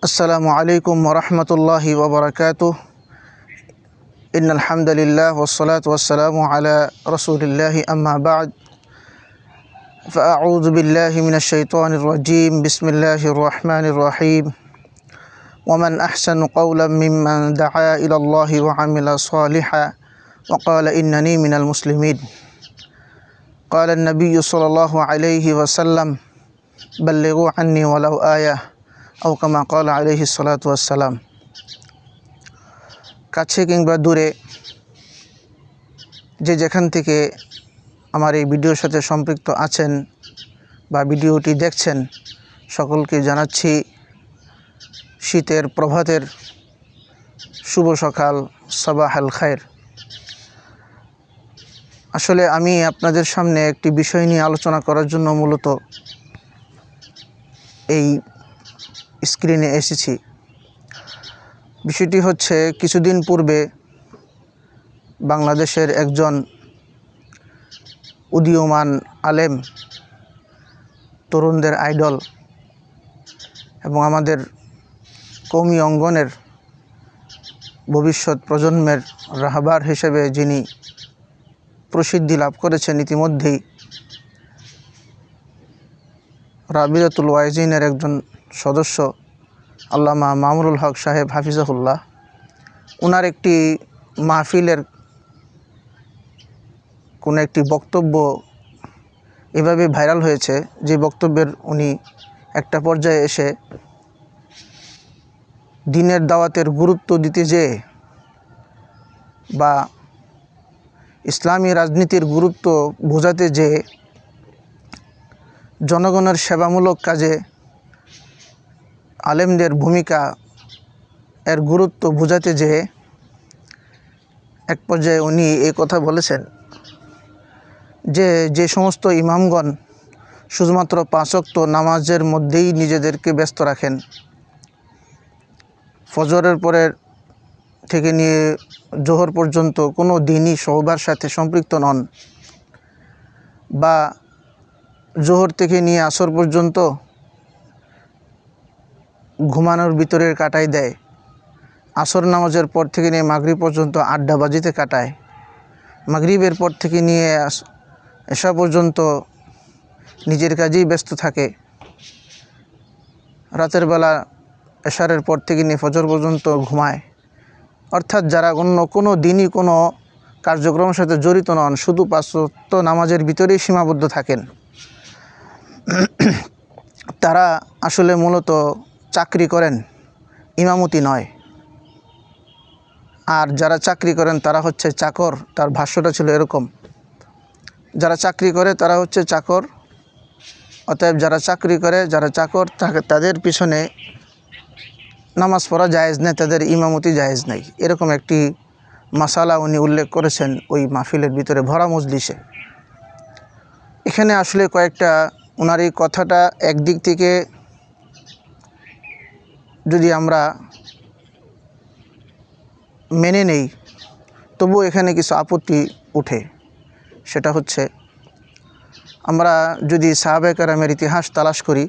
السلام عليكم ورحمة الله وبركاته. إن الحمد لله والصلاة والسلام على رسول الله أما بعد. فأعوذ بالله من الشيطان الرجيم. بسم الله الرحمن الرحيم. ومن أحسن قولا ممن دعا إلى الله وعمل صالحا وقال إنني من المسلمين. قال النبي صلى الله عليه وسلم بلغوا عني ولو آية. ও কামা কল আলহি সালাতাম কাছে কিংবা দূরে যে যেখান থেকে আমার এই ভিডিওর সাথে সম্পৃক্ত আছেন বা ভিডিওটি দেখছেন, সকলকে জানাচ্ছি শীতের প্রভাতের শুভ সকাল সাবাহ আল খায়ের আসলে আমি আপনাদের সামনে একটি বিষয় নিয়ে আলোচনা করার জন্য মূলত এই স্ক্রিনে এসেছি। বিষয়টি হচ্ছে, কিছুদিন পূর্বে বাংলাদেশের একজন উদীয়মান আলেম, তরুণদের আইডল এবং আমাদের কৌমি অঙ্গনের ভবিষ্যৎ প্রজন্মের রাহবার হিসেবে যিনি প্রসিদ্ধি লাভ করেছেন ইতিমধ্যেই রাবিরাতুল ওয়াইজিনের একজন সদস্য আল্লামা মামুরুল হক সাহেব হাফিজাহুল্লাহ। ওনার একটি মাহফিলের কোনো একটি বক্তব্য এভাবে ভাইরাল হয়েছে যে বক্তব্যের উনি একটা পর্যায়ে এসে দিনের দাওয়াতের গুরুত্ব দিতে যেয়ে বা ইসলামী রাজনীতির গুরুত্ব বোঝাতে যে জনগণের সেবামূলক কাজে আলেমদের ভূমিকা এর গুরুত্ব বোঝাতে যে এক পর্যায়ে উনি এই কথা বলেছেন যে যে সমস্ত ইমামগণ শুধুমাত্র পাঁচক্ত নামাজের মধ্যেই নিজেদেরকে ব্যস্ত রাখেন, ফজরের পরের থেকে নিয়ে জোহর পর্যন্ত কোনো দিনই সহবার সাথে সম্পৃক্ত নন বা জোহর থেকে নিয়ে আসর পর্যন্ত ঘুমানোর ভিতরে কাটাই দেয়। আসর নামাজের পর থেকে নিয়ে মাগরিব পর্যন্ত আড্ডাবাজিতে কাটায়। মাগরিবের পর থেকে নিয়ে এসা পর্যন্ত নিজের কাজেই ব্যস্ত থাকে। রাতের বেলা এশারের পর থেকে নিয়ে ফজর পর্যন্ত ঘুমায়। অর্থাৎ যারা অন্য কোনো দিনই কোনো কার্যক্রমের সাথে জড়িত নন, শুধু পাঁচত্ব নামাজের ভিতরেই সীমাবদ্ধ থাকেন। তারা আসলে মূলত চাকরি করেন, ইমামতি নয়। আর যারা চাকরি করেন, তারা হচ্ছে চাকর, তার ভাষ্যটা ছিল এরকম। যারা চাকরি করে, তারা হচ্ছে চাকর। অতএব যারা চাকরি করে, যারা চাকর, তাকে তাদের পিছনে নামাজ পড়া জায়েজ নেই, তাদের ইমামতি জায়েজ নেই। এরকম একটি মাসালা উনি উল্লেখ করেছেন ওই মাহফিলের ভিতরে, ভরা মজলিসে। এখানে আসলে কয়েকটা ওনার এই কথাটা একদিক থেকে যদি আমরা মেনে নেই তবু এখানে কিছু আপত্তি উঠে। সেটা হচ্ছে, আমরা যদি সাহাবে কারামের ইতিহাস তালাশ করি,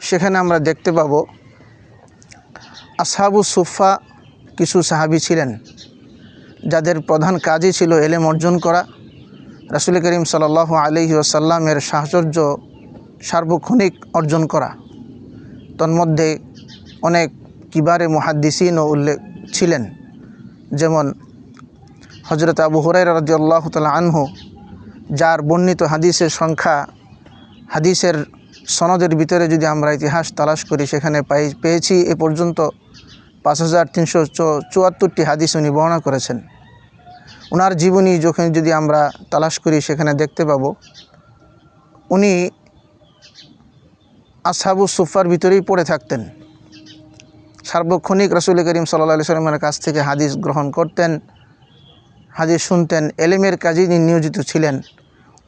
সেখানে আমরা দেখতে পাব, আসহাবু সুফা কিছু সাহাবি ছিলেন, যাদের প্রধান কাজই ছিল এলেম অর্জন করা। রাসুল করিম সাল আলহি আসাল্লামের সাহচর্য সার্বক্ষণিক অর্জন করা। তন্মধ্যে অনেক কিবারে মহাদ্দিসিনও উল্লেখ ছিলেন। যেমন হজরত আবু হরাই রাজি আল্লাহ তালা আনহু, যার বর্ণিত হাদিসের সংখ্যা হাদিসের সনদের ভিতরে যদি আমরা ইতিহাস তালাশ করি, সেখানে পাই, পেয়েছি এ পর্যন্ত পাঁচ হাজার তিনশো চুয়াত্তরটি হাদিস উনি বর্ণনা করেছেন। ওনার জীবনী যখন যদি আমরা তালাশ করি, সেখানে দেখতে পাব উনি আসহাবু সুফার ভিতরেই পড়ে থাকতেন। সার্বক্ষণিক রসুল করিম সাল্লা সাল্লামের কাছ থেকে হাদিস গ্রহণ করতেন, হাদিস শুনতেন, এলেমের কাজেই তিনি নিয়োজিত ছিলেন।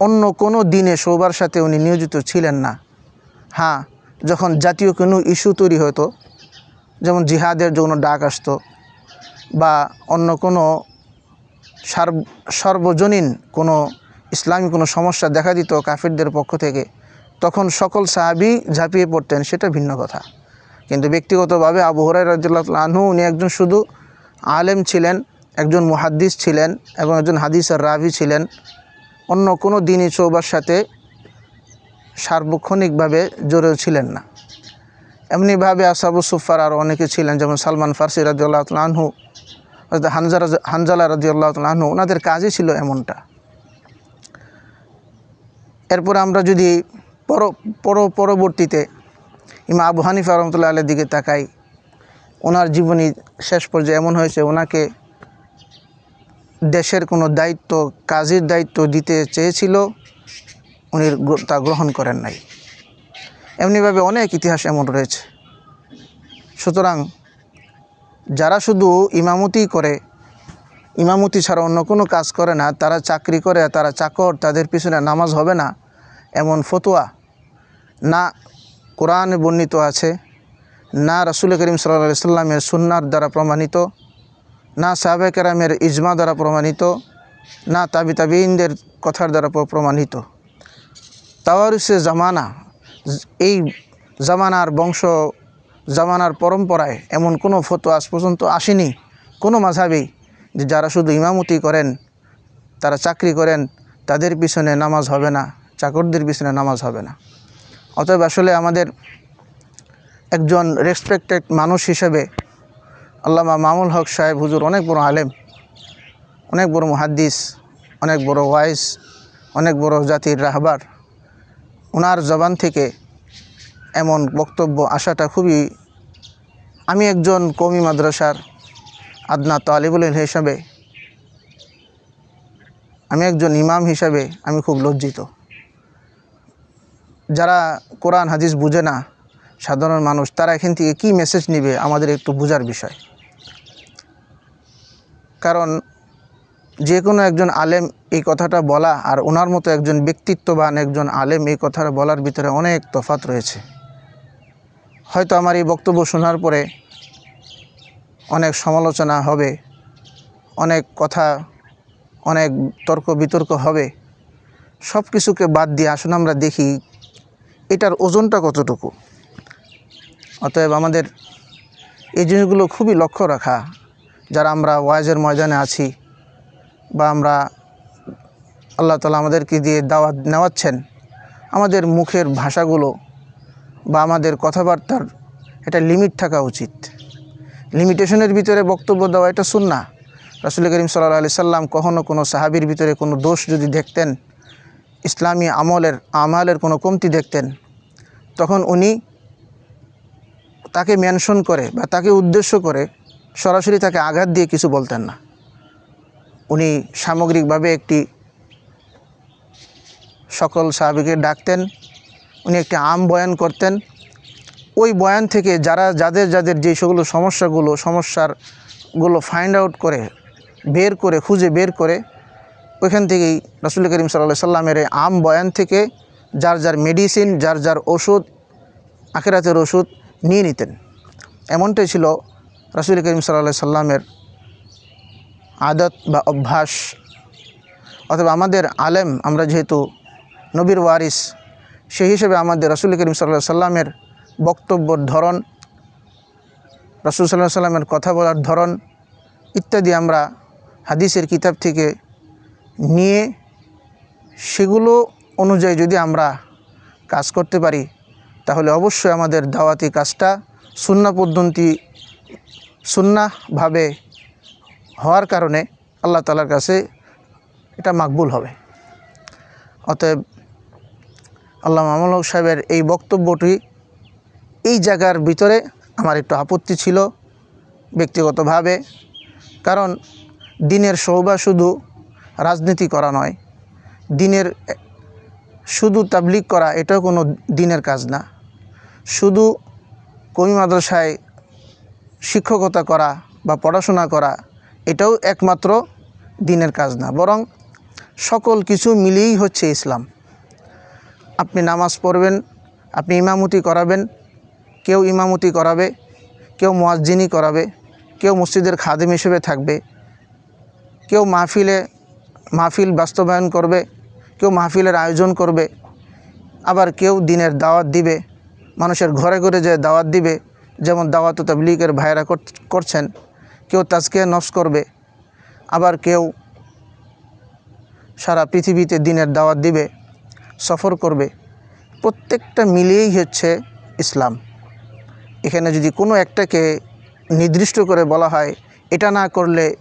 অন্য কোনো দিনে সৌবার সাথে উনি নিয়োজিত ছিলেন না। হ্যাঁ যখন জাতীয় কোনো ইস্যু তৈরি হতো, যেমন জিহাদের জন্য ডাক আসতো বা অন্য কোনো সর্বজনীন কোনো ইসলামী কোনো সমস্যা দেখা দিত কাফিরদের পক্ষ থেকে, তখন সকল সাহাবি ঝাঁপিয়ে পড়তেন, সেটা ভিন্ন কথা। কিন্তু ব্যক্তিগতভাবে আবু হরাই রাজিউল্লাহ আনহু, উনি একজন শুধু আলেম ছিলেন, একজন মুহাদ্দিস ছিলেন এবং একজন হাদিসের রাভি ছিলেন। অন্য কোনো দিনই চৌবার সাথে সার্বক্ষণিকভাবে জড়িত ছিলেন না। এমনিভাবে আসাবু সুফার আর অনেকে ছিলেন, যেমন সালমান ফার্সি রাজিউল্লাহ আনহু হানজারা হানজালা রাজিউল্লাহ আনহু ওনাদের কাজই ছিল এমনটা। এরপর আমরা যদি পর, পরবর্তীতে ইমা আবু হানিফা রহমতুল্লাহ আলের দিকে তাকাই, ওনার জীবনী শেষ পর্যায়ে এমন হয়েছে, ওনাকে দেশের কোনো দায়িত্ব, কাজের দায়িত্ব দিতে চেয়েছিল, উনি তা গ্রহণ করেন নাই। এমনিভাবে অনেক ইতিহাস এমন রয়েছে। সুতরাং যারা শুধু ইমামতি করে, ইমামতি ছাড়া অন্য কোনো কাজ করে না, তারা চাকরি করে তারা চাকর, তাদের পিছনে নামাজ হবে না, এমন ফতোয়া না কোরআনে বর্ণিত আছে, না রাসুল করিম সাল্লা সাল্লামের সুন্নার দ্বারা প্রমাণিত, না সাহাবে কেরামের ইজমা দ্বারা প্রমাণিত, না তাবি তাবিনদের কথার দ্বারা প্র- প্রমাণিত। তাওয়ারুসে জামানা, এই জামানার বংশ, জামানার পরম্পরায় এমন কোনো ফতো আজ পর্যন্ত আসেনি। কোনো মাঝাবেই যে যারা শুধু ইমামতি করেন, তারা চাকরি করেন, তাদের পিছনে নামাজ হবে না, চাকরদের পিছনে নামাজ হবে না। অতএব আসলে আমাদের একজন রেসপেক্টেড মানুষ হিসেবে আল্লামা মামুল হক সাহেব হুজুর অনেক বড় আলেম, অনেক বড় মুহাদ্দিস, অনেক বড় ওয়াইস, অনেক বড় জাতির রাহবার। ওনার জবান থেকে এমন বক্তব্য আসাটা খুবই, আমি একজন কমি মাদ্রাসার আদনা তালিবুল হিসাবে, আমি একজন ইমাম হিসাবে আমি খুব লজ্জিত। যারা কোরআন, হাদিস বুঝে না, সাধারণ মানুষ, তারা এখান থেকে কী মেসেজ নেবে? আমাদের একটু বোঝার বিষয়। কারণ যে কোনো একজন আলেম এই কথাটা বলা আর ওনার মতো একজন ব্যক্তিত্ববান একজন আলেম এই কথাটা বলার ভিতরে অনেক তফাত রয়েছে। হয়তো আমার এই বক্তব্য শোনার পরে অনেক সমালোচনা হবে, অনেক কথা, অনেক তর্ক বিতর্ক হবে সব কিছুকে বাদ দিয়ে আসুন আমরা দেখি এটার ওজনটা কতটুকু? অতএব আমাদের এই জিনিসগুলো খুবই লক্ষ্য রাখা। যারা আমরা ওয়াজের ময়দানে আছি বা আমরা আল্লাহ তালা আমাদেরকে দিয়ে দাওয়াত নেওয়াচ্ছেন, আমাদের মুখের ভাষাগুলো বা আমাদের কথাবার্তার এটা লিমিট থাকা উচিত। লিমিটেশনের ভিতরে বক্তব্য দেওয়া এটা শুননা রাসুল করিম সাল্লাহ আলি সাল্লাম কখনও কোনো সাহাবির ভিতরে কোনো দোষ যদি দেখতেন, ইসলামী আমলের, আমালের কোনো কমতি দেখতেন তখন উনি তাকে মেনশন করে বা তাকে উদ্দেশ্য করে সরাসরি তাকে আঘাত দিয়ে কিছু বলতেন না। উনি সামগ্রিকভাবে একটি সকল সাহাবিকে ডাকতেন, উনি একটি আম বয়ান করতেন। ওই বয়ান থেকে যারা, যাদের যাদের যে সেগুলো সমস্যাগুলো, সমস্যারগুলো ফাইন্ড আউট করে, বের করে, খুঁজে বের করে, ওইখান থেকেই রসুল করিম সাল্লাহ সাল্লামের আম বয়ান থেকে যার যার মেডিসিন যার যার ওষুধ, আখেরাতের ওষুধ নিয়ে নিতেন। এমনটাই ছিল রসুল করিম সাল্লাহ সাল্লামের আদত বা অভ্যাস। অথবা আমাদের আলেম, আমরা যেহেতু নবীর ওয়ারিস, সেই হিসেবে আমাদের রসুল করিম সাল্লাহ সাল্লামের বক্তব্যর ধরন, রসুল সাল্লাহ সাল্লামের কথা বলার ধরন ইত্যাদি আমরা হাদিসের কিতাব থেকে নিয়ে সেগুলো অনুযায়ী যদি আমরা কাজ করতে পারি, তাহলে অবশ্যই আমাদের দাওয়াতি কাজটা সুন্না পদ্ধতি, সুন্নাভাবে হওয়ার কারণে আল্লাহ তালার কাছে এটা মাকবুল হবে। অতএব আল্লাহ মামুল সাহেবের এই বক্তব্যটি এই জায়গার ভিতরে আমার একটু আপত্তি ছিল ব্যক্তিগতভাবে, কারণ দিনের সৌবা শুধু রাজনীতি করা নয়, দিনের শুধু তাবলিগ করা, এটাও কোনো দিনের কাজ না। শুধু কমি মাদ্রাসায় শিক্ষকতা করা বা পড়াশোনা করা, এটাও একমাত্র দিনের কাজ না, বরং সকল কিছু মিলিয়েই হচ্ছে ইসলাম। আপনি নামাজ পড়বেন, আপনি ইমামতি করাবেন, কেউ ইমামতি করাবে, কেউ মোয়াজ্জিনি করাবে, কেউ মসজিদের খাদেম হিসেবে থাকবে, কেউ মাহফিলে মাহফিল বাস্তবায়ন করবে কেউ মাহফিলের আয়োজন করবে, আবার কেউ দিনের দাওয়াত দিবে, মানুষের ঘরে ঘরে যে দাওয়াত দিবে, যেমন দাওয়াত তাবলিগের ভাইরা কর- করছেন, কেউ তাজকে নফস করবে, আবার কেউ সারা পৃথিবীতে দিনের দাওয়াত দিবে, সফর করবে। প্রত্যেকটা মিলিয়েই হচ্ছে ইসলাম। এখানে যদি কোনো একটাকে নির্দিষ্ট করে বলা হয়, এটা না করলে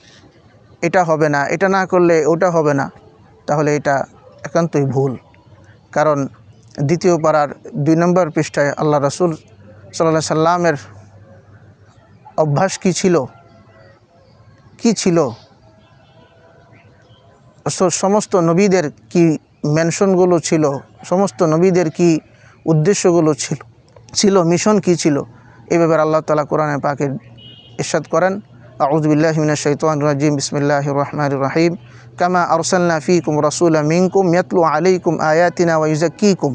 এটা হবে না, এটা না করলে ওটা হবে না, তাহলে এটা একান্তই ভুল। কারণ দ্বিতীয় পাড়ার দুই নম্বর পৃষ্ঠায় আল্লাহ রসুল সাল্লাহ সাল্লামের অভ্যাস কি ছিল? কি ছিল? সমস্ত নবীদের কি মেনশনগুলো ছিল? সমস্ত নবীদের কি উদ্দেশ্যগুলো ছিল? ছিল, মিশন কি ছিল? এই ব্যাপারে আল্লাহ তালা কোরআনে পাকে ইরশাদ করেন। আউজবিল্লাহ মিনা শৈতান রাজিম বিসমিল্লাহ রহমান রাহিম কামা আরসালনা ফিকুম রাসুলা মিনকুম ইয়াতলু আলাইকুম আয়াতিনা ওয়াইজাক্কিকুম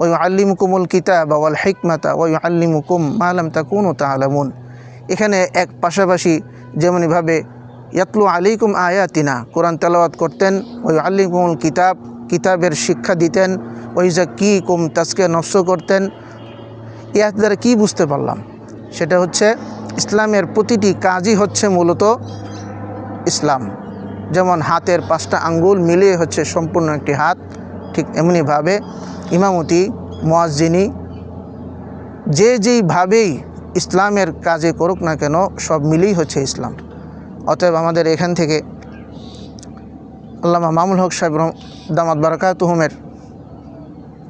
ওয়ুআল্লিমুকুমুল কিতাব ওয়াল হিকমাতা ওয়ুআল্লিমুকুম মা লাম তাকুনু তাআলামুন এখানে এক পাশাপাশি যেমনইভাবে ইয়াতলু আলাইকুম আয়াতিনা কোরআন তেলাওয়াত করতেন ওই আল্লিকুমুল কিতাব কিতাবের শিক্ষা দিতেন ওই যা কী কুম তাজকে নফস করতেন। ইয়াত দ্বারা কী বুঝতে পারলাম? সেটা হচ্ছে ইসলামের প্রতিটি কাজই হচ্ছে মূলত ইসলাম। যেমন হাতের পাঁচটা আঙ্গুল মিলিয়ে হচ্ছে সম্পূর্ণ একটি হাত, ঠিক এমনিভাবে ইমামতি, মোয়াজ্জিনী, যে যেইভাবেই ইসলামের কাজে করুক না কেন, সব মিলেই হচ্ছে ইসলাম। অতএব আমাদের এখান থেকে আল্লামা মামুল হক সাহেব দামাত বারাকাতুহুমের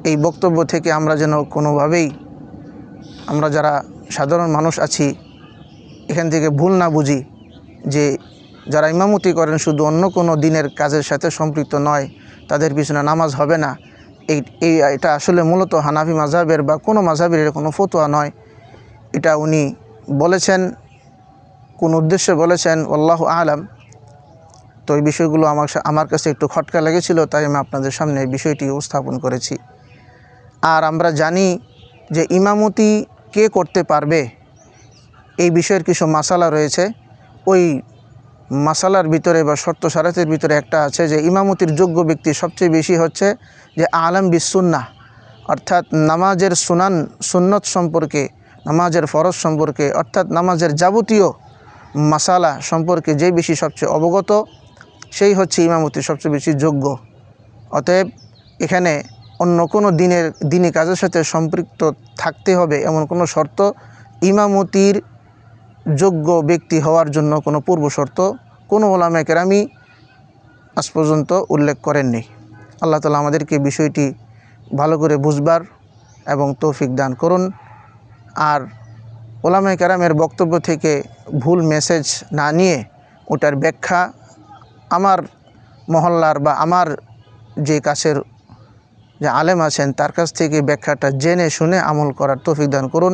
এই বক্তব্য থেকে আমরা যেন কোনোভাবেই আমরা যারা সাধারণ মানুষ আছি এখান থেকে ভুল না বুঝি যে যারা ইমামতি করেন শুধু অন্য কোনো দিনের কাজের সাথে সম্পৃক্ত নয়, তাদের পিছনে নামাজ হবে না। এই এই, এটা আসলে মূলত হানাফি মাঝাবের বা কোনো মাঝাবের কোনো ফতোয়া নয়। এটা উনি বলেছেন, কোন উদ্দেশ্যে বলেছেন আল্লাহ আলাম। তো এই বিষয়গুলো আমার আমার কাছে একটু খটকা লেগেছিল, তাই আমি আপনাদের সামনে এই বিষয়টি উপস্থাপন করেছি। আর আমরা জানি যে ইমামতি কে করতে পারবে? এই বিষয়ের কিছু মাসালা রয়েছে। ওই মাসালার ভিতরে বা শর্ত সারাতের ভিতরে একটা আছে যে ইমামতির যোগ্য ব্যক্তি সবচেয়ে বেশি হচ্ছে যে আলম বিসুন্না অর্থাৎ নামাজের সুনান, সুন্নত সম্পর্কে, নামাজের ফরজ সম্পর্কে, অর্থাৎ নামাজের যাবতীয় মাসালা সম্পর্কে যে বেশি সবচেয়ে অবগত, সেই হচ্ছে ইমামতি সবচেয়ে বেশি যোগ্য। অতএব এখানে অন্য কোনো দিনের, দিনী কাজের সাথে সম্পৃক্ত থাকতে হবে এমন কোনো শর্ত ইমামতির যোগ্য ব্যক্তি হওয়ার জন্য কোনো পূর্ব শর্ত কোনো ওলামা কেরামি আজ পর্যন্ত উল্লেখ করেননি। আল্লাহ তালা আমাদেরকে বিষয়টি ভালো করে বুঝবার এবং তৌফিক দান করুন। আর ওলামা কেরামের বক্তব্য থেকে ভুল মেসেজ না নিয়ে ওটার ব্যাখ্যা আমার মহল্লার বা আমার যে কাছের যে আলেম আছেন তার কাছ থেকে ব্যাখ্যাটা জেনে শুনে আমল করার তৌফিক দান করুন।